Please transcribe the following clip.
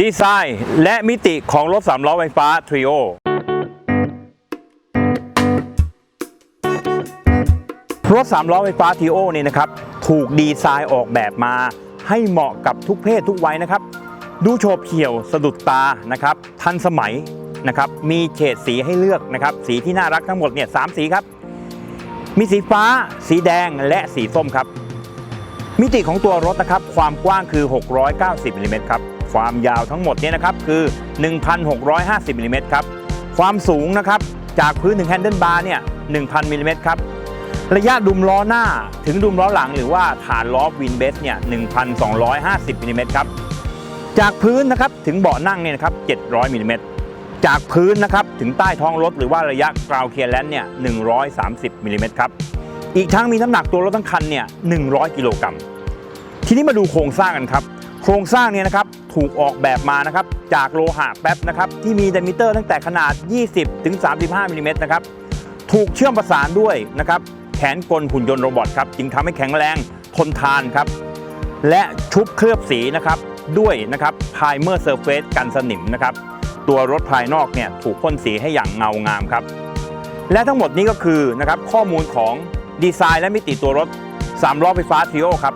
ดีไซน์และมิติของรถสามล้อไฟฟ้าทริโอรถสามล้อไฟฟ้าทริโอนี่นะครับถูกดีไซน์ออกแบบมา ให้เหมาะกับทุกเพศทุกวัยนะครับ ดูโฉบเฉี่ยวสะดุดตานะครับ ทันสมัยนะครับ มีเฉดสีให้เลือกนะครับ สีที่น่ารักทั้งหมดเนี่ยสามสีครับ มีสีฟ้า สีแดงและสีส้มครับ มิติของตัวรถนะครับ ความกว้างคือ 690มิลลิเมตรครับ ความยาวทั้งหมดเนี่ยนะครับคือ 1,650มิลลิเมตรครับ ความสูงนะครับจากพื้นถึงแฮนเดิลบาร์เนี่ย 1,000มิลลิเมตรครับ ระยะดุมล้อหน้าถึงดุมล้อหลังหรือว่าฐานล้อวินเบสเนี่ย 1,250มิลลิเมตรครับ จากพื้นนะครับถึงเบาะนั่งเนี่ยนะครับ 700มิลลิเมตร จากพื้นนะครับถึงใต้ท้องรถหรือว่าระยะกราวเคลียร์แลนด์เนี่ย 130มิลลิเมตรครับ อีกทั้งมีน้ำหนักตัวรถทั้งคันเนี่ย 100 กิโลกรัม ทีนี้มาดูโครงสร้างกันครับ โครงสร้างเนี่ยนะครับ ถูกออกแบบมานะครับจากโลหะแป๊บนะครับที่มีไดมิเตอร์ตั้งแต่ขนาด 20 ถึง 35มิลลิเมตรนะครับถูกเชื่อมประสานด้วยนะครับแขนกลหุ่นยนต์โรบอทครับจึงทำให้แข็งแรงทนทานครับและชุบเคลือบสีนะครับด้วยนะครับพายเมอร์เซอร์เฟสกันสนิมนะครับตัวรถภายนอกเนี่ยถูกพ่นสีให้อย่างเงางามครับและทั้งหมดนี้ก็คือนะครับข้อมูลของดีไซน์และมิติตัวรถ3ล้อไฟฟ้าทริโอครับ